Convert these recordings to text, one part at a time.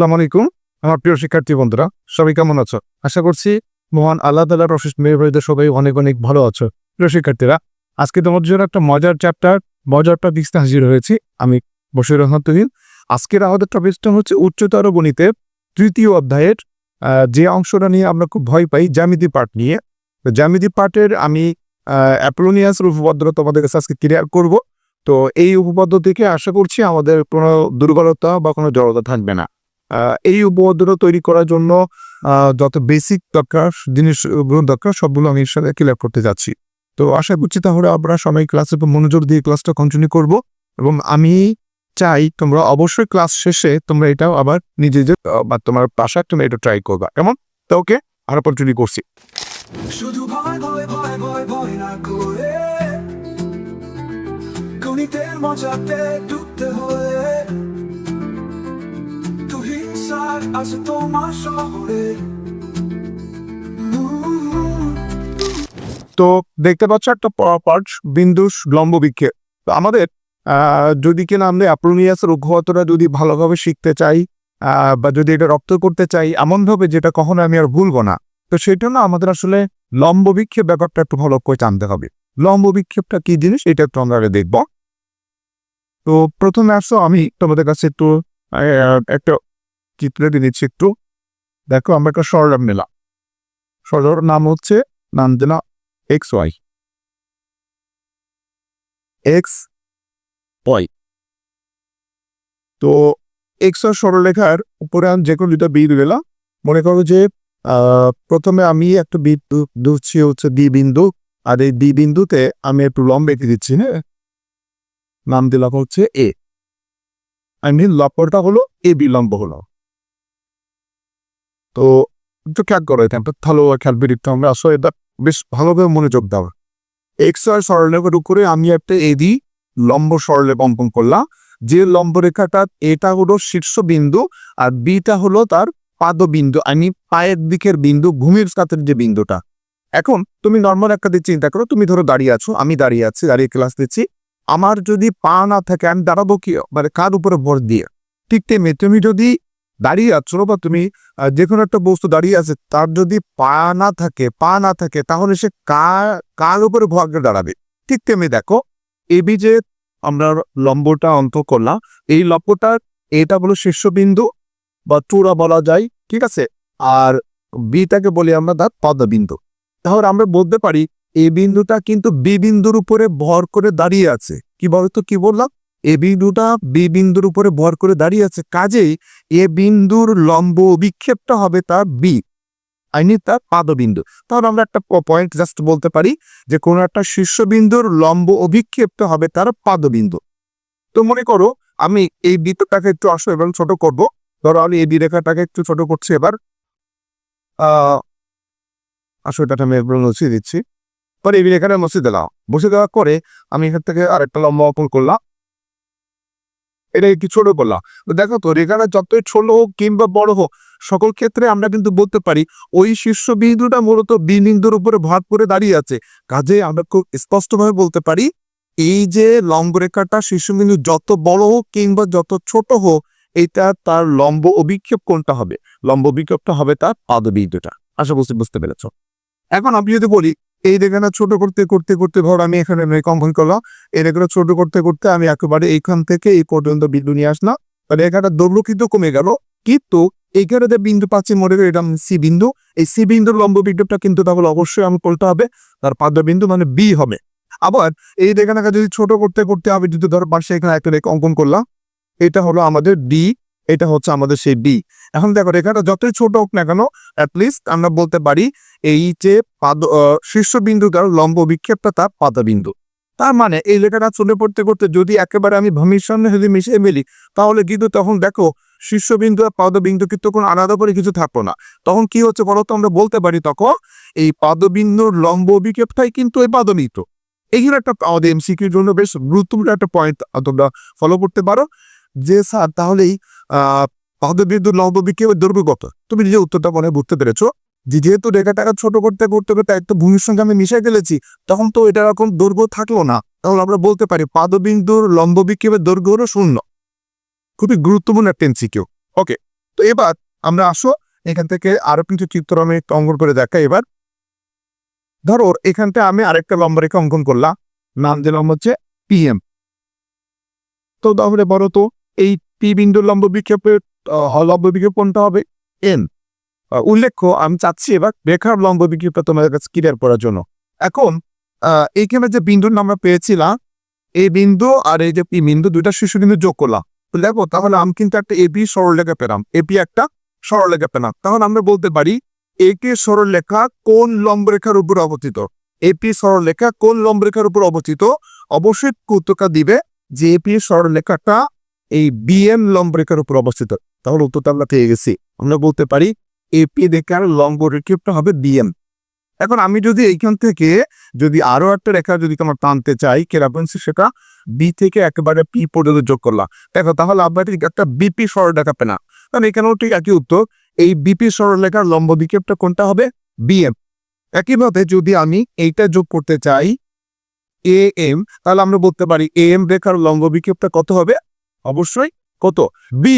আসসালামু আলাইকুম, আমার প্রিয় শিক্ষার্থী বন্ধুরা, সবাই কেমন আছো? আশা করছি মহান আল্লাহ তালার অশেষ মেয়েবাড়িতে সবাই অনেক অনেক ভালো আছো। প্রিয় শিক্ষার্থীরা, আজকে তোমার জন্য একটা মজার চ্যাপ্টার মজার টপিক্সটা হাজির হয়েছি আমি বসির রহমান তুহিন। আজকের আমাদের টপিক্সটা হচ্ছে উচ্চতর গণিতের তৃতীয় অধ্যায়ের যে অংশটা নিয়ে আমরা খুব ভয় পাই, জ্যামিতি পার্ট নিয়ে। জ্যামিতি পার্টের আমি অ্যাপ্লোনিয়াস উপপাদ্য তোমাদের কাছে আজকে ক্লিয়ার করব। তো এই উপপাদ্য থেকে আশা করছি আমাদের কোনো দুর্বলতা বা কোনো জড়তা থাকবে না। এই উপপাদ্যটা তৈরি করার জন্য যত বেসিক দরকার জিনিসগুলো দরকার, সবগুলো আমি সাথে ক্লিয়ার করতে যাচ্ছি। তো আশা করছি তাহলে আমরা সবাই ক্লাসের উপর মনোযোগ দিয়ে ক্লাসটা কন্টিনিউ করব এবং আমি চাই তোমরা অবশ্যই ক্লাস শেষে তোমরা এটাও আবার নিজেদের বা তোমার বাসায় তুমি এটা ট্রাই করবা। কেমন? তো ওকে আর কন্টিনিউ করছি। মজাতে ডুবতে হলে স্যার আছে তোমার শহরে তো দেখতে পাচ্ছ একটা পার্ট বিন্দু লম্ব বিক্ষেপ তো আমাদের যদি কিনা আমরা অ্যাপ্রোনিয়াসের অজ্ঞতা যদি ভালোভাবে শিখতে চাই বা যদি এটা রপ্ত করতে চাই, এমনভাবে যেটা কখনো আমি আর ভুলবো না। তো সেটা না আমাদের আসলে লম্ব বিক্ষেপ ব্যাপারটা একটু ভালো করে জানতে হবে। লম্ব বিক্ষেপটা কি জিনিস? এটা একটু আমরা দেখব। তো প্রথমে আসো, আমি তোমাদের কাছে একটু একটা চিত্র দিয়ে নিচ্ছি একটু। দেখো আমরা একটা সরলাম নিলাম। সরলার নাম হচ্ছে নাম দিলাম এক্স ওয়াই। X Y. তো এক্স আর সরলরেখার উপরে আমি যে কোনো দুটা বিন্দু গেলাম মনে করো যে প্রথমে আমি একটা বিন্দু ধরছি হচ্ছে ডি বিন্দু। আর এই ডি বিন্দুতে আমি একটু লম্ব এঁকে দিচ্ছি হ্যাঁ? নাম দিলাম হচ্ছে এ। আমি লম্বটা হলো এ বিলম্ব হলো। তো একটু খেয়াল করো, এটা একটা খেয়াল বিরিক্ত আমরা। আসলে এটা বেশ ভালোভাবে মনোযোগ দাও। এক্স আর সরলরেখার উপরে আমি একটা এদি লম্ব সরলরেখা অঙ্কন করলাম। যে লম্ব রেখাটা এটা হলো শীর্ষবিন্দু আর বিটা হলো তার পাদবিন্দু আমি পায়ের দিকের বিন্দু, ভূমির কাতের যে বিন্দুটা। এখন তুমি নর্মাল একটা দিয়ে চিন্তা করো, তুমি ধরো দাঁড়িয়ে আছো, আমি দাঁড়িয়ে আছি, দাঁড়িয়ে ক্লাস দিচ্ছি। আমার যদি পা না থাকে, আমি দাঁড়াবো কি? মানে কার উপরে ভর দিয়ে? ঠিক তেমনি তুমি যদি দাঁড়িয়ে আছো বা তুমি যে কোনো একটা বস্তু দাঁড়িয়ে আছে, তার যদি পা না থাকে, পা না থাকে, তাহলে সে কার কার উপরে দিয়ে দাঁড়াবে? ঠিক তেমনি দেখো এবি যে আমরা লম্বটা অন্ত করলাম। এই লম্বটার এটা হলো শীর্ষবিন্দু, বা চূড়া বলা যায়, ঠিক আছে? আর বিটাকে বলি আমরা তার পদবিন্দু তাহলে আমরা বলতে পারি এই বিন্দুটা কিন্তু বি বিন্দুর উপরে ভর করে দাঁড়িয়ে আছে। কি বলতো? কি বললাম? এ বিন্দুটা বি বিন্দুর উপরে ভর করে দাঁড়িয়ে আছে। কাজেই এ বিন্দুর লম্ব বিক্ষেপটা হবে তার বি আইনি তার পাদবিন্দু। তাহলে আমরা একটা পয়েন্ট জাস্ট বলতে পারি যে কোনো একটা শীর্ষবিন্দুর লম্ব অভিক্ষেপটা হবে তার পাদবিন্দু। তো মনে করো আমি এই বৃত্তটাকে একটু আসো এবং ছোট করব। ধরো আমি এই রেখাটাকে একটু ছোট করছি এবার। আসো এটাকে আমি এবার মুছিয়ে দিচ্ছি। পরে এই রেখাটা মুছে দিলাম। বসে দেওয়ার পরে আমি এখান থেকে আরেকটা লম্বা অঙ্কন করলাম। এটা একটু ছোট করলাম? তো দেখো তো, রেখাটা যতই ছোট হোক কিংবা বড় হোক, সকল ক্ষেত্রে আমরা কিন্তু বলতে পারি, ওই শীর্ষ বিন্দুটা মূলত বিন্দুর উপরে ভাগ করে দাঁড়িয়ে আছে। কাজে আমরা খুব স্পষ্টভাবে বলতে পারি, এই যে লম্ব রেখাটা শীর্ষবিন্দু যত বড় হোক কিংবা যত ছোট হোক, এটা তার লম্ব অভিক্ষেপ কোনটা হবে? লম্ব অভিক্ষেপটা হবে তার পাদবিন্দুটা। আশা করছি বুঝতে পেরেছ। এখন আমি যদি বলি এই রেখাটা ছোট করতে করতে করতে ধর আমি এখানে কম্পন করলাম। এই রেখাটা ছোট করতে করতে আমি একেবারে এইখান থেকে এই পর্যন্ত বিন্দু নিয়ে আসলাম। তাহলে রেখাটা দৈর্ঘ্য কিন্তু কমে গেল। কিন্তু এইখানে যে বিন্দু পাচ্ছি মনে করি এটা সি বিন্দু। এই সি বিন্দুর লম্ব বিক্ষেপটা কিন্তু তাহলে অবশ্যই আমি বলতে হবে। তার পাদবিন্দু মানে বি হবে। আবার এই রেখাটাকে যদি ছোট করতে করতে আমি যদি ধর পাশে এখানে একটা অঙ্কন করলাম, এটা হলো আমাদের ডি এটা হচ্ছে আমাদের সেই বি এখন দেখো, রেখাটা যতই ছোট হোক না কেন অ্যাটলিস্ট আমরা বলতে পারি এই যে পাদ শীর্ষবিন্দুটার লম্ব বিক্ষেপটা তার পাদবিন্দু তার মানে এই লেখাটা চলে পড়তে করতে যদি একেবারে আমি ভূমির সামনে যদি মিশিয়ে মেলি তাহলে কিন্তু তখন দেখো, শীর্ষবিন্দু আর পাদবিন্দু কিন্তু কোনো আলাদা করে কিছু থাকল না। তখন কি হচ্ছে বলো তো? আমরা বলতে পারি তখন, এই পাদবিন্দুর লম্ব বিক্ষেপটাই কিন্তু এই পাদবিন্দু এইগুলো একটা, আমাদের এমসিকিউর জন্য বেশ গুরুত্বপূর্ণ একটা পয়েন্ট তোমরা ফলো করতে পারো। যে স্যার, তাহলেই পাদবিন্দুর লম্ব বিক্ষেপের দৈর্ঘ্য কত? তুমি নিজে উত্তরটা মনে বুঝতে পেরেছ। যেহেতু রেখাটাকে ছোট করতে করতে করতে একটা ভূমির সঙ্গে আমি মিশে ফেলেছি তখন তো এটা এরকম দৈর্ঘ্য থাকল না। তাহলে আমরা বলতে পারি পাদবিন্দুর লম্ব বিক্ষেপের দৈর্ঘ্য হলো শূন্য। খুবই গুরুত্বপূর্ণ একটা এমসিকিউ। ওকে, তো এবার আমরা আসো, এখান থেকে আরও কিছু চিত্র আমি অঙ্কন করে দেখাই এবার। ধরো, এখানটা আমি আরেকটা লম্বা রেখা অঙ্কন করলাম। নাম দিলাম হচ্ছে পিএম তো তাহলে বলো তো এই পি বিন্দুর লম্ব বিক্ষেপের লম্ব বিক্ষেপ কোনটা হবে? এন উল্লেখ্য, আমি চাচ্ছি এবার রেখার লম্ব বিক্ষেপটা তোমাদের কাছে ক্লিয়ার করার জন্য। এখন এইখানে যে বিন্দুর নাম আমরা পেয়েছিলাম, এই বিন্দু আর এই যে পি বিন্দু, দুইটা শীর্ষ বিন্দু যোগ করলাম। দেখো, তাহলে আমি কিন্তু একটা এপি সরলরেখা পেলাম। এপি একটা সরলরেখা পেলাম। তাহলে আমরা বলতে পারি এ একে সরলরেখা কোন লম্বরেখার উপর অবস্থিত? এপি সরলরেখা কোন লম্বরেখার উপর অবস্থিত? অবশ্যই কৌতুকা দিবে যে এপি সরলরেখাটা এই বিএম লম্বরেখার উপর অবস্থিত। তাহলে উত্তরটা আমরা পেয়ে গেছি। আমরা বলতে পারি এপি রেখার লম্ব রেখাটা হবে বিএম এখন আমি যদি এইখান থেকে যদি আরও একটা রেখা যদি তোমার টানতে চাই কেরাপেন্স সেটা বি থেকে একেবারে পি পর্যন্ত যোগ করলাম। দেখো তাহলে আপনার একটা বিপি সরলরেখা পেনা কারণ এখানেও ঠিক একই উত্তর। এই বিপি সরলরেখার লম্ব বিক্ষেপটা কোনটা হবে? বিএম একইভাবে যদি আমি এইটা যোগ করতে চাই এ এম তাহলে আমরা বলতে পারি এ এম রেখার লম্ব বিক্ষেপটা কত হবে? অবশ্যই কত? বি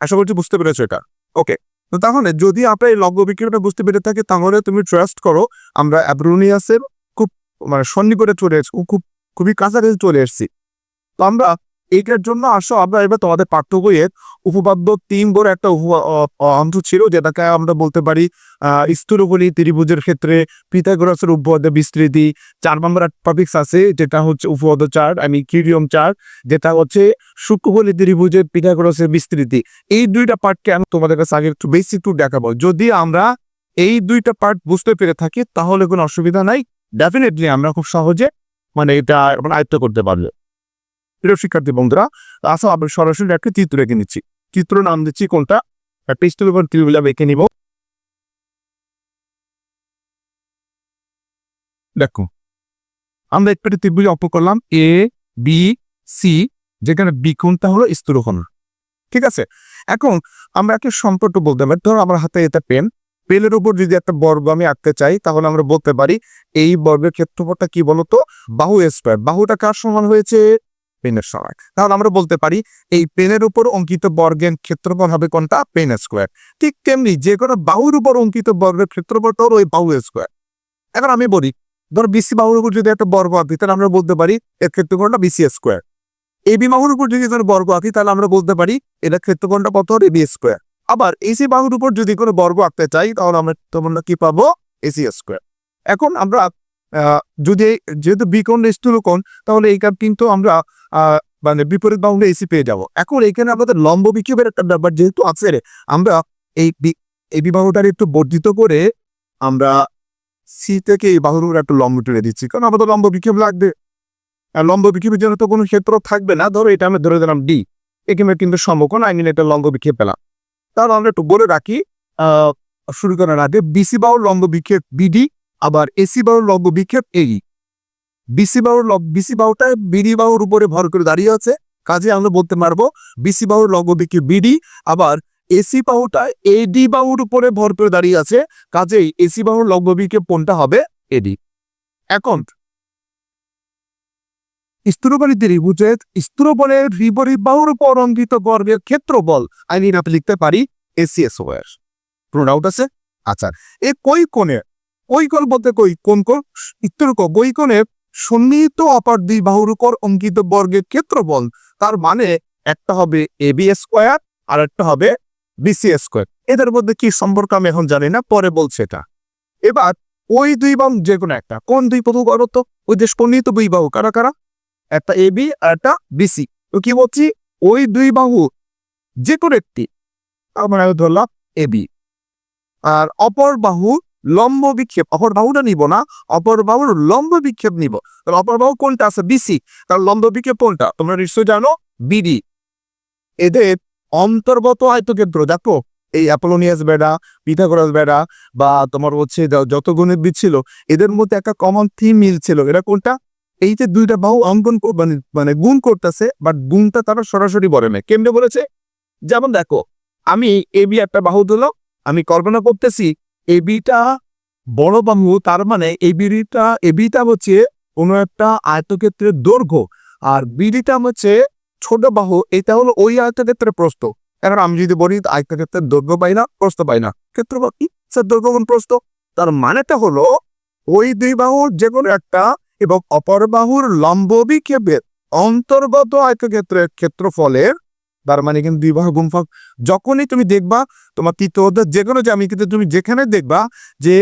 আশা করছি বুঝতে পেরেছ এটা। ওকে তো তাহলে যদি আপনার এই লগ্ন বিক্ষেপটা বুঝতে পেরে থাকে, তাহলে তুমি ট্রাস্ট করো, আমরা অ্যাব্রোনিয়াসের খুব মানে সন্নিকটে চলে এসছি খুব, খুবই কাছাকাছি চলে এসছি। তো আমরা এইটার জন্য আসো, আমরা এবার তোমাদের পাঠ্য বইয়ের উপপাদ্য তিন বড় একটা উপ অ- অ- অংশ ছিল, যেটাকে আমরা বলতে পারি আহ স্থূলবলী ত্রিভুজের ক্ষেত্রে পিথাগোরাসের উপপাদ্য বিস্তৃতি। চার নম্বর টপিক্স আছে, যেটা হচ্ছে উপপাদ্য চার আমি কিরিয়ম চার, যেটা হচ্ছে শুক্রবলী ত্রিভুজের পিথাগোরাসের বিস্তৃতি। এই দুইটা পার্টকে আমি তোমাদের কাছে আগে একটু বেশি একটু দেখাবো। যদি আমরা এই দুইটা পার্ট বুঝতে পেরে থাকি, তাহলে কোনো অসুবিধা নাই। ডেফিনেটলি আমরা খুব সহজে মানে এটা আয়ত্ত করতে পারবে। প্রিয় শিক্ষার্থী বন্ধুরা, আসো আমি সরাসরি একটা চিত্র এঁকে নিচ্ছি। চিত্র নাম দিচ্ছি কোনটা? একটা স্টিল উপর ত্রিভুজ এঁকে নিব। দেখো, আমরা একটু ত্রিভুজ অঙ্ক করলাম এ বি সি যেখানে বি কোনটা হলো? স্থূলকোণ ঠিক আছে? এখন আমরা একটা সম্পর্ক বলতে পারি। ধরো আমার হাতে এটা পেন। পেনের উপর যদি একটা বর্গ আমি আঁকতে চাই, তাহলে আমরা বলতে পারি এই বর্গের ক্ষেত্রফলটা কি বলতো? বাহু স্কোয়ার বাহুটা কার সমান হয়েছে? পেনের সমান তাহলে আমরা বলতে পারি, এই পেনের উপর অঙ্কিত বর্গের ক্ষেত্রফল হবে কোনটা? পেন স্কোয়ার। ঠিক তেমনি যে কোনো বাহুর উপর অঙ্কিত বর্গের ক্ষেত্রফলটা ওই বাহু স্কোয়ার। এখন আমি বলি, ধর বিসি বাহুর উপর যদি একটা বর্গ আঁকি, তাহলে আমরা বলতে পারি এর ক্ষেত্রফলটা বিসি স্কোয়ার। এবি বাহুর উপর যদি কোনো বর্গ আঁকি, তাহলে আমরা বলতে পারি এটা ক্ষেত্রফলটা কত হবে এবি স্কোয়ার। আবার এসি বাহুর উপর যদি কোনো বর্গ আঁকতে চাই, তাহলে আমরা তোমরা কি পাবো? AC square. এখন আমরা যদি যেহেতু বি কোণ স্থূল তাহলে এইখান কিন্তু আমরা মানে বিপরীত বাহুটা এসি পেয়ে যাব। এখন এখানে আমাদের লম্ব বিক্ষোভের একটা ব্যাপার যেহেতু আছে, আমরা এই এই বিবাহটার একটু বর্ধিত করে আমরা সি থেকে এই বাহুর উপর একটা লম্ব টেনে দিচ্ছি, কারণ আমাদের লম্ব বিক্ষোভ লাগবে। আর লম্ব বিক্ষোভের জন্য তো কোনো ক্ষেত্র থাকবে না। ধরো এটা আমি ধরে দিলাম ডি এখানে কিন্তু সমকোণ আই মিন এটা লম্ব বিক্ষেপ পেলাম। তাহলে আমরা একটু বলে রাখি শুরু করার আগে বিসি বাহুর লম্ব বিক্ষেপ বিডি আবার এসি বাহুর লম্ব বিক্ষেপ এই বিসি বাহুর লব- বিসি বাহুটা বিডি বাহুর উপরে ভর করে দাঁড়িয়ে আছে। কাজে আমরা বলতে পারব বিসি বাহুর লম্ব বিক্ষেপ বিডি আবার এসি বাহুটা এডি বাহুর উপরে ভর করে দাঁড়িয়ে আছে। কাজেই এসি বাহুর লম্ব বিক্ষেপ কোনটা হবে? এডি এখন স্থূলবলী ত্রিভুজের স্থূলবলের বিপরীত বাহুর উপর অঙ্কিত গর্বের ক্ষেত্রফল। আমি আপনি লিখতে পারি এসিএস ওয়ার কোনো ডাউট আছে? আচ্ছা। এ কই কোণে কই কোণ বলতে কই কোন কোণ স্থূলক সন্নিহিত অপর দুই বাহুর উপর অঙ্কিত বর্গের ক্ষেত্রফল তার মানে একটা হবে এবি স্কোয়ার আর একটা হবে বিসি স্কোয়ার। এদের মধ্যে কি সম্পর্ক আমি এখন জানি না, পরে বলছে এটা। এবার, ওই দুই বাহু যে কোনো একটা, কোন দুই বাহু করো তো? ওই যে সন্নিহিত দুই বাহু, কারা কারা? একটা এবি আর একটা বিসি তো কি বলছি? ওই দুই বাহু যে কোনো একটি, আমরা ধরলাম এবি আর অপর বাহু লম্ব বিক্ষেপ, অপর বাহুটা নিব না, অপর বাহুর লম্ব বিক্ষেপ নিব। তাহলে অপর বাহু কোনটা আছে? বিসি তার লম্ব বিক্ষেপ কোনটা? তোমরা নিশ্চয়ই জানো বিডি এদের অন্তর্গত আয়তক্ষেত্র, দেখো, এই অ্যাপোলোনিয়াস বেড়া, পিথাগোরাস বেড়া, বা তোমার হচ্ছে যত গণিতবিদ ছিল, এদের মধ্যে একটা কমন থিম মিল ছিল এরা কোনটা? এই যে দুইটা বাহু অঙ্কন মানে মানে গুণ করতেছে বাট গুণটা তারা সরাসরি বলে না। কেমনে বলেছে? যেমন দেখো, আমি এবি একটা বাহু দিলো আমি কল্পনা করতেছি এবিটা বড় বাহু তার মানে এবিটা এবিটা হচ্ছে কোনো একটা আয়তক্ষেত্রের দৈর্ঘ্য আর বিডিটা হচ্ছে ছোট বাহু, এটা হলো ওই আয়তক্ষেত্রের প্রস্থ। এখন আমি যদি বলি আয়তক্ষেত্রের দৈর্ঘ্য পাই না, প্রস্থ পাই না। ক্ষেত্রফল কি? স্যার দৈর্ঘ্য প্রস্থ। তার মানেটা হলো ওই দুই বাহুর যে কোনো একটা এবং অপর বাহুর লম্ব বিক্ষেপের অন্তর্গত আয়তক্ষেত্রের ক্ষেত্রফলের তার মানে কিন্তু দুই বাহু গুণফল যখনই তুমি দেখবা, তোমার তৃতীয় অধ্যায় যে কোনো কিন্তু তুমি যেখানে দেখবা যে,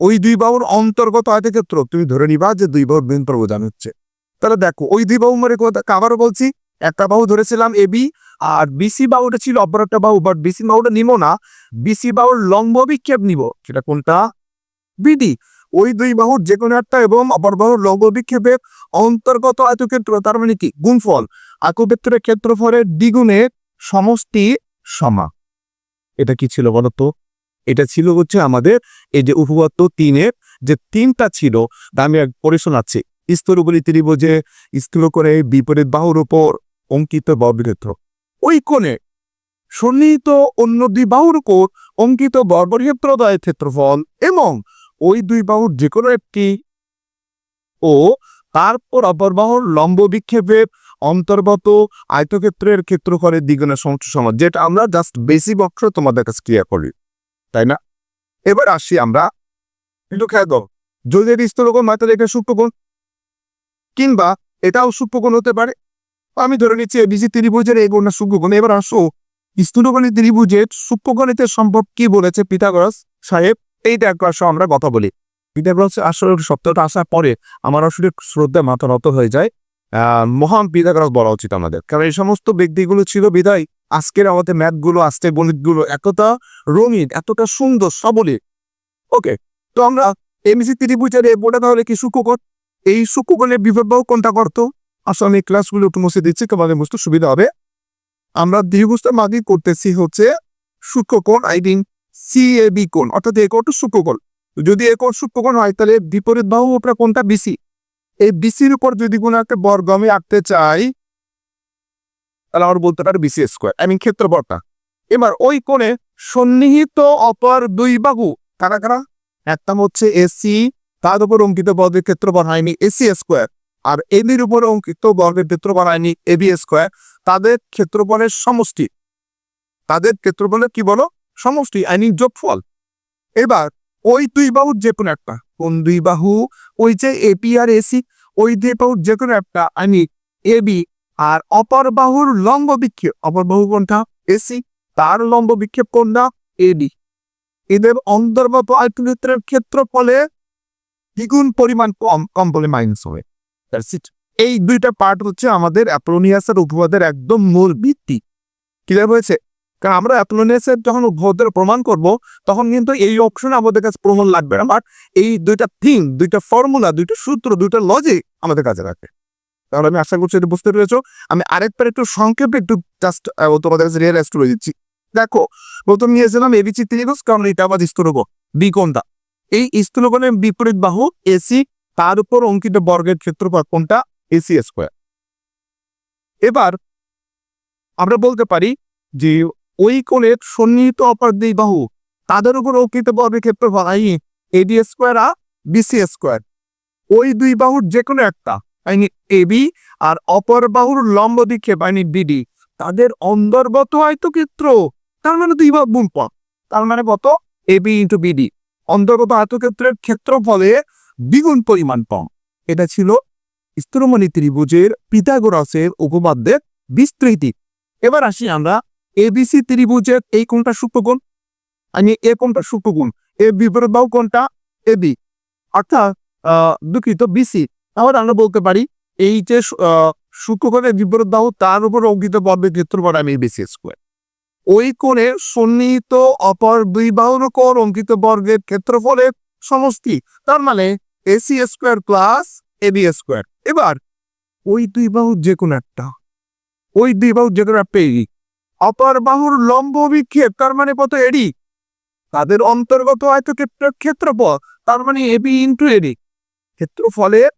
ওই দুই বাহুর অন্তর্গত আয়তক্ষেত্র তুমি ধরে নিবা যে, দুই বাহুর বিন প্রবোধান হচ্ছে। তাহলে দেখো, ওই দুই বাহু কোথা আবারও বলছি, একটা বাহু ধরেছিলাম এবি আর বিসি বাহুটা ছিল অপর একটা বাহু বাট বিসি বাহুটা নিব না। বিসি বাহুর লম্ব বিক্ষেপ নিব, সেটা কোনটা? বিডি ওই দুই বাহুর যে কোনো একটা এবং অপর বাহুর লম্ব বিক্ষেপের অন্তর্গত আয়তক্ষেত্র, তার মানে কি? গুণফল। আয়তক্ষেত্রের ক্ষেত্রফলের দ্বিগুণের সমষ্টি সমা। এটা কি ছিল বলতো এটা ছিল হচ্ছে আমাদের এই যে উপপাদ্য তিনের যে তিনটা ছিল আমি এক স্তর উপরি ত্রিভুজে স্থির করে বিপরীত বাহুর উপর অঙ্কিত বর্গক্ষেত্র। ওই কোণে সন্নিহিত অন্য দুই বাহুর উপর অঙ্কিত বর্গক্ষেত্র দয়ের ক্ষেত্রফল এবং ওই দুই বাহুর যে কোনো একটি। ও তারপর অপর বাহুর লম্ব বিক্ষেপের অন্তর্গত আয়তক্ষেত্রের ক্ষেত্র ক্ষেত্রফলের দ্বিগুণের সমষ্টি সমান, যেটা আমরা জাস্ট বেশি বক্র তোমাদের কাছে ক্লিয়ার করি, তাই না? এবার আসি আমরা একটু খেয়াল করো যদি এটি স্থলকোণ হয়, তাহলে এটা কিংবা এটাও সূক্ষ্মকোণ হতে পারে। আমি ধরে নিচ্ছি এবিসি ত্রিভুজের এই কোণটা সূক্ষ্মকোণ এবার আসো স্থূলকোণী ত্রিভুজের সূক্ষ্মকোণিতের সম্ভব কি বলেছে পিথাগোরাস সাহেব? এইটা একবার আসো, আমরা কথা বলি। পিথাগোরাস আসলে সপ্তাহটা আসার পরে আমার আসলে শ্রদ্ধা মাথা নত হয়ে যায়। মহান পিথাগোরাস বলা উচিত আমাদের। কারণ এই সমস্ত ব্যক্তিগুলো ছিল বিদায় আজকের আমাদের ম্যাথগুলো, আজকের গণিতগুলো এতটা রঙিন, এতটা সুন্দর সবলে ওকে, তো আমরা এমসি ত্রিভুজের এই বোর্ডে তাহলে কি সূক্ষ্মকোণ এই সূক্ষ্মকোণের বিপদ কোনটা করতো? আসলে আমি ক্লাসগুলো একটু মুছে দিচ্ছি, তোমাদের বুঝতে সুবিধা হবে। আমরা দ্বিগুণটা মাগি করতেছি হচ্ছে সূক্ষ্মকোণ I mean C A B কোণ, অর্থাৎ এ কোণটা সূক্ষ্মকোণ। যদি এ কোণ সূক্ষ্মকোণ হয়, তাহলে বিপরীত বাহু উপরে কোনটা বিসি এই বিসির উপর যদি কোনো একটা বর্গ আমি আঁকতে চাই, তাহলে আমার বলতে পারে বিসি স্কোয়ার আই মিন ক্ষেত্রফলটা। এবার ওই কোণে সন্নিহিত অপর দুই বাহু, কারা কারা? একটা হচ্ছে এসি তার উপর অঙ্কিত বর্গের ক্ষেত্রফল হয়নি এসি স্কোয়ার আর এবির উপর অঙ্কিত বর্গের ক্ষেত্রফল হয়নি এবি স্কোয়ার তাদের ক্ষেত্রফলের সমষ্টি। তাদের ক্ষেত্রফলের কি বলো? সমষ্টি আই মিন যোগফল। এবার, ওই দুই বাহুর যে কোনো একটা। কোন দুই বাহু? ওই যে এপি আর এসি ওই দুই বাহুর যে কোনো একটা আই মিন এবি আর অপর বাহুর লম্ব বিক্ষেপ, অপর বাহু কোনটা? এসি তার লম্ব বিক্ষেপ কোনটা? এডি এদের অন্তর্গত আয়তক্ষেত্রের ক্ষেত্রফলে দ্বিগুণ পরিমাণ কম কম বলে মাইনাস হবে। এই দুইটা পার্ট হচ্ছে আমাদের অ্যাপ্রোনিয়াসের উপবাদের একদম মূল ভিত্তি। ক্লিয়ার হয়েছে? কারণ আমরা অ্যাপ্লোনিয়াসের যখন উপবাদের প্রমাণ করব, তখন কিন্তু এই অপশনে আমাদের কাছে প্রমাণ লাগবে না। বাট এই দুইটা থিম দুইটা ফর্মুলা দুইটা সূত্র, দুইটা লজিক আমাদের কাছে রাখবে তাহলে আমি আশা করছি এটা বুঝতে পেরেছ। আমি আরেকবার একটু সংক্ষেপে একটু জাস্ট তোমাদের কাছে রিয়েলাইজ করে দিচ্ছি। দেখো, প্রথম নিয়েছিলাম এবিসি ত্রিভুজ কারণ এটা আবার স্থূলকোণ। বি কোনটা? এই স্থূলকোণের বিপরীত বাহু এসি তার উপর অঙ্কিত বর্গের ক্ষেত্রফল কোনটা? এসি স্কোয়ার এবার আমরা বলতে পারি যে ওই কোণের সন্নিহিত অপর দুই বাহু, তাদের উপর অঙ্কিত বর্গের ক্ষেত্রফল আই এডি স্কোয়ার আর বিসি স্কোয়ার। ওই দুই বাহুর যে কোনো একটা আইনি এবি আর অপর বাহুর লম্ব বিক্ষেপ আইনি বিডি, তাদের অন্তর্গত আয়তক্ষেত্র তার মানে দুই বাহু গুণফল তার মানে কত? AB into BD. অন্তর্গত আয়তক্ষেত্রের ক্ষেত্রফলে দ্বিগুণ পরিমাণ কম এটা ছিল স্থূলমণি ত্রিভুজের পিথাগোরাসের উপপাদ্যের বিস্তৃতি। এবার আসি আমরা এবিসি ত্রিভুজের এই কোনটা সূক্ষ্মকোণ আমি এ কোনটা সূক্ষ্মকোণ এ বিপরীত বাহু কোনটা? এবি অর্থাৎ দুঃখিত বিসি তাহলে আমরা বলতে পারি, এই যে সূক্ষ্মকোণের বিপরীত বাহু, তার উপর অঙ্কিত বর্গের ক্ষেত্রফল আমি বিসি স্কোয়ার ওই কোণে সন্নিহিত অপর দুই বাহুর উপর অঙ্কিত বর্গের ক্ষেত্রফলের সমষ্টি, তার মানে AC square plus AB square এবার, ওই দুই বাহু যে কোনো একটা, ওই দুই বাহু যে কোনো একটা অপর বাহুর লম্ব বিক্ষেপ তার মানে কত এডি? তাদের অন্তর্গত আয়তক্ষেত্রের ক্ষেত্রফল তার মানে এবি ইন্টু এডি। ক্ষেত্রফলের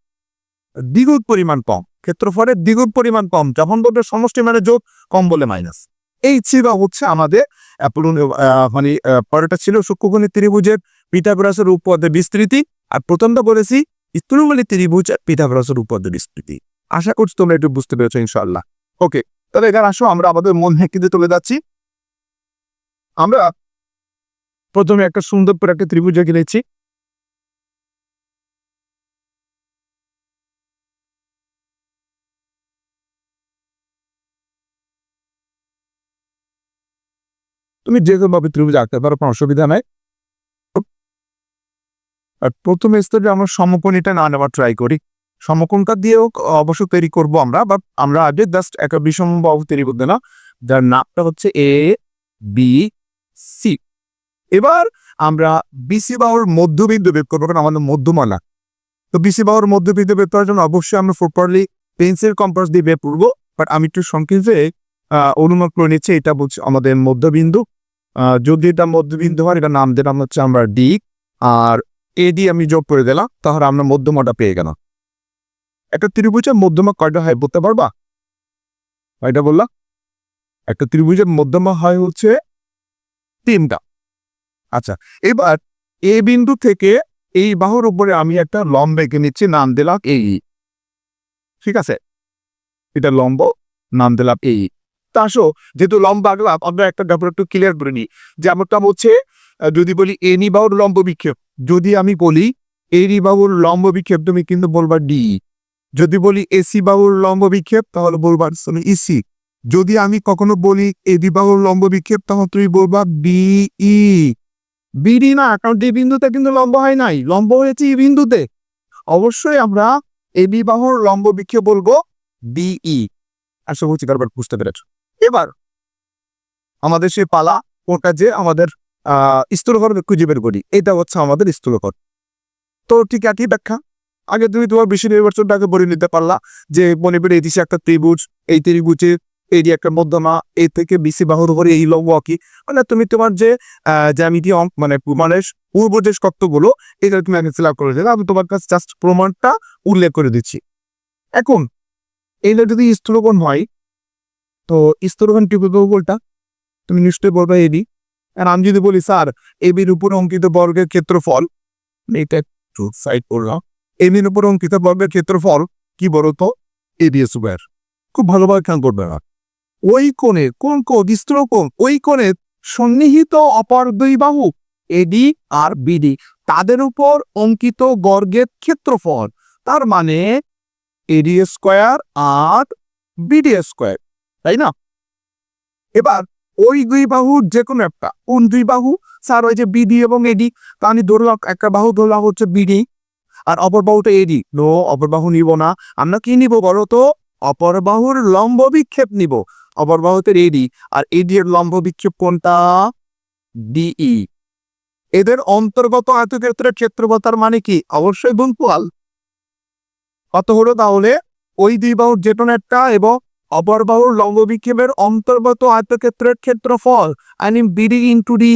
দ্বিগুণ পরিমাণ কম ক্ষেত্রফলের দ্বিগুণ পরিমাণ কম যখন বলবে সমষ্টি মানে যোগ কম বলে মাইনাস। এই ছিল হচ্ছে আমাদের মানে আহ, পরেরটা ছিল সূক্ষ্মকোণী ত্রিভুজের পিথাগোরাসের উপপাদ্যের বিস্তৃতি। আর প্রথমটা বলেছি স্থূলমণি ত্রিভুজ আর পিথাগোরাসের উপপাদ্যের বিস্তৃতি। আশা করছি তোমরা একটু বুঝতে পেরেছ ইনশাল্লাহ ওকে। তাহলে এখানে আসো, আমরা আমাদের মন হেঁকিতে চলে যাচ্ছি। আমরা প্রথমে একটা সুন্দর করে একটা ত্রিভুজ এঁকে নিচ্ছি তুমি ভাবে ত্রিভুজ আঁকতে পারো, কোনো অসুবিধা নাই। আর প্রথম স্তরে আমরা সমকোণীটা না নেওয়ার ট্রাই করি। সমকোণটা দিয়েও অবশ্য তৈরি করব আমরা বাট আমরা আগে জাস্ট একটা বিষম বাহু তৈরি করতে না, যার নামটা হচ্ছে এ বি সি এবার আমরা বিসি বাহুর মধ্যবিন্দু বের করব, কারণ আমাদের মধ্যমালা। তো বিসি বাহুর মধ্যবিন্দু বের করার জন্য অবশ্যই আমরা প্রপারলি পেন্সিল কম্পাস দিয়ে বের করব বাট আমি একটু সংক্ষেপে অনুমান করে নিচ্ছি, এটা বলছে আমাদের মধ্যবিন্দু। যদি এটা মধ্যবিন্দু হয় এটা নাম দিলাম হচ্ছে আমরা ডি আর এ ডি আমি যোগ করে দিলাম, তাহলে আমরা মধ্যমাটা পেয়ে গেলাম। একটা ত্রিভুজের মধ্যমা কয়টা হয় বলতে পারবা? কয়টা বললাম একটা ত্রিভুজের মধ্যমা হয় হচ্ছে তিনটা। আচ্ছা এবার এ বিন্দু থেকে এই বাহুর উপরে আমি একটা লম্ব এঁকে নিচ্ছি নাম দিলাম এই ঠিক আছে? এটা লম্ব নাম দিলাম এই তা আসো, যেহেতু লম্ব আঁকলাম, আমরা একটা ব্যাপার একটু ক্লিয়ার করে নিই। যেমনটা হচ্ছে যদি বলি এনি বাহুর লম্ব বিক্ষেপ, যদি আমি বলি এনি বাহুর লম্ব বিক্ষেপ, তুমি কিন্তু বলবা ডি যদি বলি এসি বাহুর লম্ব বিক্ষেপ, তাহলে বলবা ইসি যদি আমি কখনো বলি এডি বাহুর লম্ব বিক্ষেপ তখন তুমি বলবা বিই বিডি না, কারণ ডি বিন্দুতে কিন্তু লম্ব হয় নাই। লম্ব হয়েছে ই বিন্দুতে। অবশ্যই আমরা এবি বাহুর লম্ব বিক্ষেপ বলব বিই আশা করছি কারবার বুঝতে পেরেছ। এবার আমাদের সে পালা ওটা যে আমাদের, আহ স্থূলকর খুঁজে বের করি। এটা হচ্ছে আমাদের স্থূলকর তো ঠিক একই ব্যাখ্যা। আগে তুমি তোমার বেশি নির্বাচনটাকে বলে নিতে পারলা যে মনে এই দিশে একটা ত্রিভুজ, এই ত্রিভুজে এই একটা মধ্যমা এই থেকে বিসি বাহুর উপরে এই লম্ব কি? মানে তুমি তোমার যে জ্যামিতি অঙ্ক মানে মানে পূর্ব যে তত্ত্বগুলো এটা তুমি আগে ফিল আপ করে দিলে। আমি তোমার কাছে জাস্ট প্রমাণটা উল্লেখ করে দিচ্ছি। এখন এইটা যদি স্থূলকোণ হয়, তো স্থূলকোণ টিপুকোণটা তুমি নিশ্চয়ই বলবে এডি আর আমি যদি বলি, স্যার এবির উপরে অঙ্কিত বর্গের ক্ষেত্রফল এটা একটু সাইড করলাম। এবির উপর অঙ্কিত বর্গের ক্ষেত্রফল কি বলতো? এডি স্কোয়ার খুব ভালোভাবে খেয়াল করবে না। ওই কোণে, কোন কোণ? স্থূলকোণ ওই কোণে সন্নিহিত অপর দুই বাহু এডি আর বিডি তাদের উপর অঙ্কিত বর্গের ক্ষেত্রফল। তার মানে এডি স্কোয়ার আর বিডি স্কোয়ার, তাই না? এবার ওই দুই বাহুর যে কোনো একটা, কোন দুই বাহু? স্যার, ওই যে বিডি এবং এডি তা আমি ধরলাম, একটা বাহু ধরলাম হচ্ছে বিডি আর অপর বাহুটা এডি নো, অপর বাহু নিব না। আমরা কি নিব বলো তো? অপর বাহুর লম্ব বিক্ষেপ নিব। অপর বাহুতে এডি আর এডি এর লম্ব বিক্ষেপ কোনটা? ডিই এদের অন্তর্গত আয়তক্ষেত্রের ক্ষেত্রফল মানে কি? অবশ্যই গুণফল। কত হলো তাহলে? ওই দুই বাহুর যে একটা এবং অপর বাহুর লম্ব বিক্ষেপের অন্তর্গত আয়তক্ষেত্রের ক্ষেত্রফল। I mean BD into D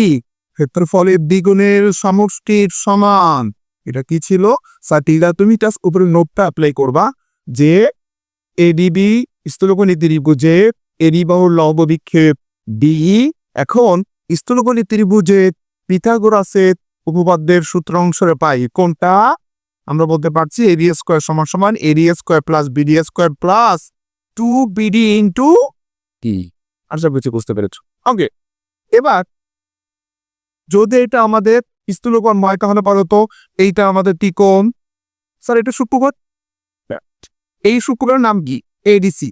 ক্ষেত্রফলের দ্বিগুণের সমষ্টির সমান। এটা কি ছিল? সাটিলা তুমি জাস্ট উপরে নোটটা অ্যাপ্লাই করবা যে এডিবি স্থূলকোণী ত্রিভুজে এডি বাহুর লম্ব বিক্ষেপ ডিই এখন স্থূলকোণী ত্রিভুজে পিথাগোরাসের উপপাদ্যের সূত্র অংশরে পাই। কোনটা? আমরা বলতে পারছি এডি স্কোয়ার সমান সমান AD square plus BD square plus two BD into T আশা করছি বুঝতে পেরেছ। ওকে এবার যদি এটা আমাদের স্থূলকোণ হয় তাহলে বলো তো এইটা আমাদের ত্রিকোণ স্যার এটা শুক্রকোণ এই শুক্রকোণের নাম কি? এডিসি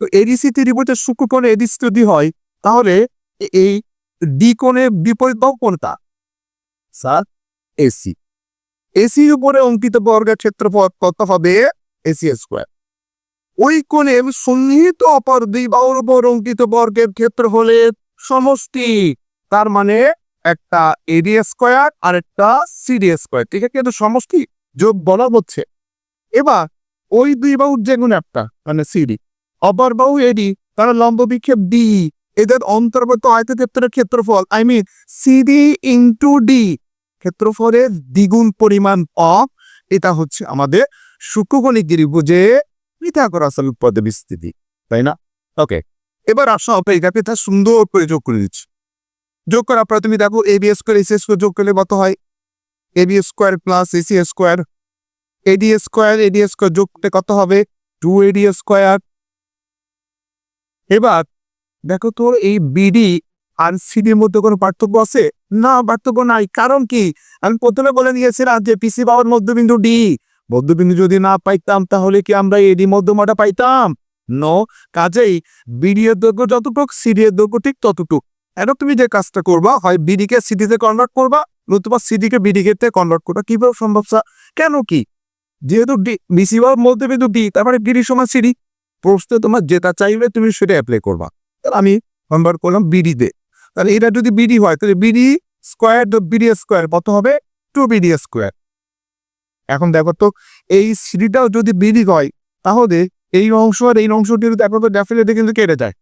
তো এডিসি ত্রিভুজের শুক্রকোণ এডিসি যদি হয় তাহলে এই ডি কোণের বিপরীত বাহু কোনটা? স্যার এসি এসির উপরে অঙ্কিত বর্গের ক্ষেত্রফল কত হবে? এসি স্কোয়ার ওই কোণে সন্নিহিত অপর দুই বাহুর উপর অঙ্কিত বর্গের ক্ষেত্র হলে সমষ্টি তার মানে একটা এডি স্কোয়ার আর একটা সিডি স্কোয়ার ঠিক আছে? কিন্তু সমষ্টি যোগ বলা হচ্ছে। এবার ওই দুই বাহুর যে একটা মানে সিডি অপর বাহু এডি তারা লম্ব বিক্ষেপ ডি এদের অন্তর্গত আয়তক্ষেত্রের ক্ষেত্রফল I mean CD into D ক্ষেত্রফলের দ্বিগুণ পরিমাণ অফ এটা হচ্ছে আমাদের শুক্রকণিক ত্রিভুজে পিথাগোরাসের পদে বিস্তৃতি, তাই না? ওকে এবার আসো অপেক্ষা এটাকে সুন্দর করে করে দিচ্ছি। যোগ করার পর তুমি দেখো A B square AC square যোগ করলে কত হয়? A B square plus AC square AD square AD square যোগ করতে কত হবে? টু এডি স্কোয়ার এবার দেখো তো এই বিডি আর সিডির মধ্যে কোনো পার্থক্য আছে? না, পার্থক্য নাই। কারণ কি? আমি প্রথমে বলে দিয়েছিলাম যে পিসি পাওয়ার মধ্যবিন্দু ডি মধ্যবিন্দু যদি না পাইতাম, তাহলে কি আমরা এডি মধ্যমাটা পাইতাম? নো কাজেই বিডি এর দৈর্ঘ্য যতটুক সিডি এর দৈর্ঘ্য ঠিক ততটুক। এখন তুমি যে কাজটা করবা? হয় বিডি কে সিডিতে কনভার্ট করবা? নতুবা সিডি কে বিডি কে কনভার্ট করবা? কীভাবে সম্ভব স্যার? কেন কি? যেহেতু ডি বিসি মধ্যে মধ্যবিন্দু ডি তারপরে বিডি সমান সিডি প্রশ্নে তোমার যেটা চাইবে তুমি সেটা অ্যাপ্লাই করবা। তাহলে আমি কনভার্ট করলাম বিডি তে। তাহলে এটা যদি বিডি হয়, তাহলে বিডি স্কোয়ার বিডি স্কোয়ার কত হবে? টু বিডি স্কোয়ার এখন দেখো তো, এই সিডিটাও যদি বিডি হয়, তাহলে এই অংশ আর এই অংশটি দেখো তো ডেফিনেটলি কিন্তু কেটে যায়।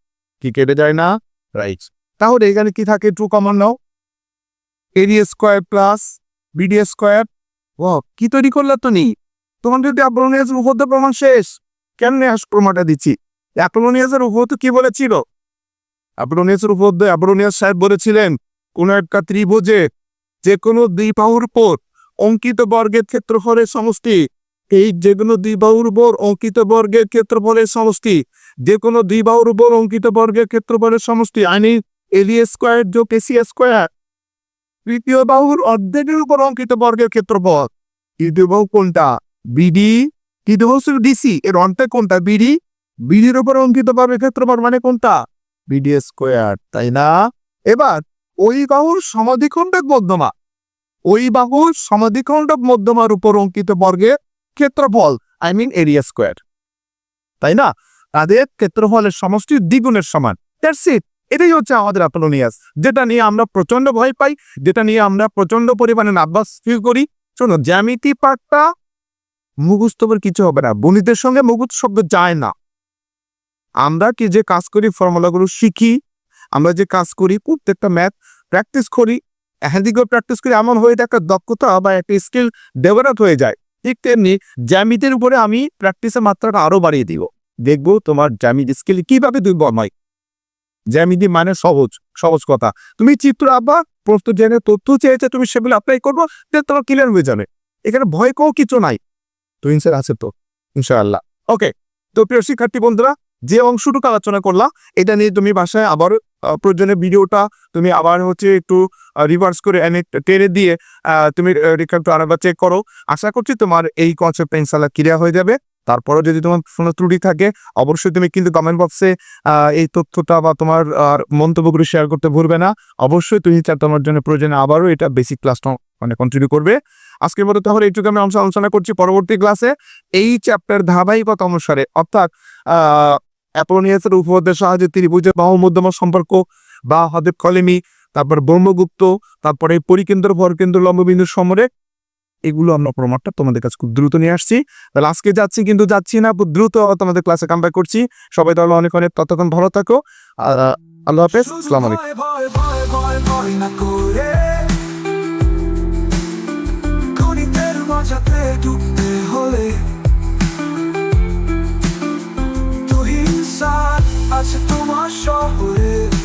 কি কেটে যায় না? রাইট তাহলে এখানে কি থাকে? টু কমন নাও। AD square plus BD square ও কি তৈরি করলে তো নেই তোমার যদি অ্যাপ্রোনিয়াস উপদ্য প্রমাণ শেষ, কেমনে আস প্রমাণটা দিচ্ছি? অ্যাপ্রোনিয়াসের উপদ্য কি বলেছিল? অ্যাপ্রোনিয়াসের উপদ্য অ্যাপ্রোনিয়াস সাহেব বলেছিলেন, কোন একটা ত্রিভুজে যে কোনো দুই বাহুর উপর অঙ্কিত বর্গের ক্ষেত্রফলের সমষ্টি, এই যে কোনো দুই বাহুর উপর অঙ্কিত বর্গের ক্ষেত্রফলের সমষ্টি যে কোনো দুই বাহুর উপর অঙ্কিত বর্গের ক্ষেত্রফলের সমষ্টি, আইনি এলি স্কোয়ার যোগ এসি স্কোয়ার। তৃতীয় বাহুর অর্ধেকের উপর অঙ্কিত বর্গের ক্ষেত্রফল। তৃতীয় বাহু কোনটা? বিডি। তৃতীয় বাহু ডিসি। এর অর্ধেক কোনটা? বিডি। বিডির উপর অঙ্কিত বর্গের ক্ষেত্রফল মানে কোনটা? বিডি স্কোয়ার, তাই না? এবার, ওই বাহুর সমাধিখণ্ডক মধ্যমা। ওই বাহুর সমাধিখণ্ডক মধ্যমার উপর অঙ্কিত বর্গের ক্ষেত্রফল আই মিন এরিয়া স্কোয়ার তাই না? তাদের ক্ষেত্রফলের সমষ্টি দ্বিগুণের সমান। দ্যাটস ইট এটাই হচ্ছে আমাদের অ্যাপোলোনিয়াস। যেটা নিয়ে আমরা প্রচণ্ড ভয় পাই, যেটা নিয়ে আমরা প্রচণ্ড পরিমাণে নার্ভাস ফিল করি। শোনো, জ্যামিতি পাঠটা মুখস্থ কিছু হবে না। গণিতের সঙ্গে মুখস্থ শব্দ যায় না। আমরা কি যে কাজ করি, ফর্মুলাগুলো শিখি, আমরা যে কাজ করি, প্রত্যেকটা ম্যাথ প্র্যাকটিস করি হ্যান্ডিগুলো প্র্যাকটিস করি, এমন হয়ে একটা দক্ষতা বা একটা স্কিল ডেভেলপ হয়ে যায়। ঠিক তেমনি জ্যামিতির উপরে আমি প্র্যাকটিসের মাত্রাটা আরও বাড়িয়ে দিব। দেখব তোমার জ্যামিতি স্কিল কীভাবে তুমি বর্মাই জ্যামিতি মানে সহজ সহজ কথা। তুমি চিত্র আঁকবা প্রস্তুত জেনে তথ্য চেয়েছে, তুমি সেগুলো অ্যাপ্লাই করব, then তোমার ক্লিয়ার হয়ে যাবে। এখানে ভয় কেউ কিছু নাই। তো ইনসার আছে তো, ইনশাআল্লাহ। ওকে তো প্রিয় শিক্ষার্থী বন্ধুরা, যে অংশটুকু আলোচনা করলাম, এটা নিয়ে তুমি বাসায় আবার প্রয়োজনে ভিডিওটা তুমি আবার হচ্ছে একটু রিভার্স করে এনে টেনে দিয়ে তুমি রেখা একটু আরেকবার চেক করো। আশা করছি তোমার এই কনসেপ্টটা ইনশাল্লাহ ক্লিয়ার হয়ে যাবে। তারপরে যদি তোমার কোনো ত্রুটি থাকে, অবশ্যই তুমি কিন্তু কমেন্ট বক্সে এই তথ্যটা বা তোমার মন্তব্যগুলো শেয়ার করতে ভুলবে না। অবশ্যই তুমি চার তোমার জন্য প্রয়োজনে আবারও এটা বেসিক ক্লাসটা মানে কন্টিনিউ করবে। আজকের মতো তাহলে এইটুকু আমি অংশ আলোচনা করছি পরবর্তী ক্লাসে এই চ্যাপ্টার ধারাবাহিকতা অনুসারে, অর্থাৎ, আহ অ্যাপোলোনিয়াসের উপপাদ্যের সাহায্যে ত্রিভুজের বাহু মধ্যমা সম্পর্ক বা হদেব কলেমি তারপর ব্রহ্মগুপ্ত, তারপরে পরিকেন্দ্র ভরকেন্দ্র লম্ববিন্দুর সমরে এগুলো আমরা প্রমাণটা তোমাদের কাছে খুব দ্রুত নিয়ে আসছি। তাহলে আজকে যাচ্ছি কিন্তু যাচ্ছি না, খুব দ্রুত তোমাদের ক্লাসে কামব্যাক করছি। সবাই তাহলে অনেক অনেক ততক্ষণ ভালো থাকো। আল্লাহ হাফেজ, আসসালামু আলাইকুম। আছে তোমার শহরে।